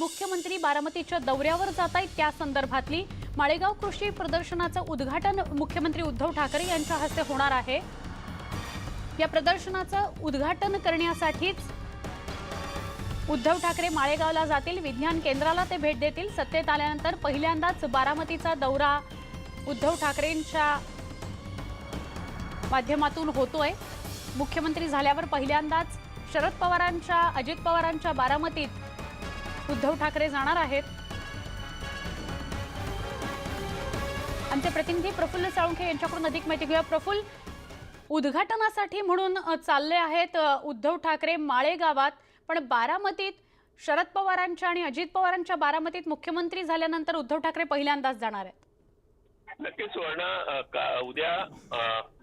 मुख्यमंत्री बारामतीच्या दौऱ्यावर जात आहेत त्या संदर्भातली माळेगाव कृषी प्रदर्शनाचं उद्घाटन मुख्यमंत्री उद्धव ठाकरे यांच्या हस्ते होणार आहे. या प्रदर्शनाचं उद्घाटन करण्यासाठीच उद्धव ठाकरे माळेगावला जातील विज्ञान केंद्राला ते भेट देतील. सत्तेत आल्यानंतर पहिल्यांदाच बारामतीचा दौरा उद्धव ठाकरेंच्या माध्यमातून होतोय. मुख्यमंत्री झाल्यावर पहिल्यांदाच शरद पवारांच्या अजित पवारांच्या बारामतीत उद्धव ठाकरे जाणार आहेत. आमचे प्रतिनिधी प्रफुल्ल साळुंखे यांच्याकडून अधिक माहिती घेऊया. प्रफुल्ल उद्घाटनासाठी म्हणून चालले आहेत उद्धव ठाकरे माळेगावात. पण बारामतीत शरद पवारांच्या आणि अजित पवारांच्या बारामतीत मुख्यमंत्री झाल्यानंतर उद्धव ठाकरे पहिल्यांदाच जाणार आहेत. नक्कीच सुवर्ण उद्या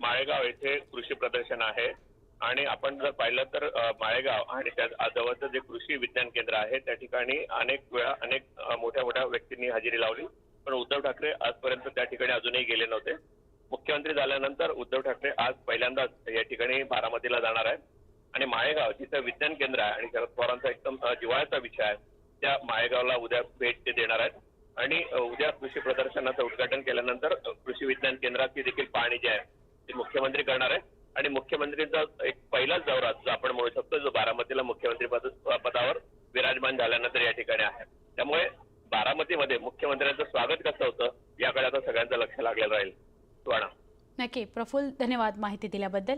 माळेगाव येथे कृषी प्रदर्शन आहे. आणि आपण जर पाहिलं तर माळेगाव आणि त्या जवळचं जे कृषी विज्ञान केंद्र आहे त्या ठिकाणी अनेक वेळा अनेक मोठ्या मोठ्या व्यक्तींनी हजेरी लावली. पण उद्धव ठाकरे आजपर्यंत त्या ठिकाणी अजूनही गेले नव्हते. मुख्यमंत्री झाल्यानंतर उद्धव ठाकरे आज पहिल्यांदाच या ठिकाणी बारामतीला जाणार आहे आणि माळेगाव जिथं विज्ञान केंद्र आहे आणि शरद पवारांचा एकदम जिव्हाळ्याचा विषय आहे त्या माळेगावला उद्या भेट ते देणार आहेत. आणि उद्या कृषी प्रदर्शनाचं उद्घाटन केल्यानंतर कृषी विज्ञान केंद्राची देखील पाहणी जी आहे ती मुख्यमंत्री करणार आहेत. आणि मुख्यमंत्रीचा एक पहिलाच दौरा जो आपण म्हणू शकतो जो बारामतीला मुख्यमंत्री पद पदावर विराजमान झाल्यानंतर या ठिकाणी आहे. त्यामुळे बारामतीमध्ये मुख्यमंत्र्यांचं स्वागत कसं होतं याकडे आता सगळ्यांचं लक्ष लागलेलं राहील. सुवर्णा. नक्की प्रफुल्ल धन्यवाद माहिती दिल्याबद्दल.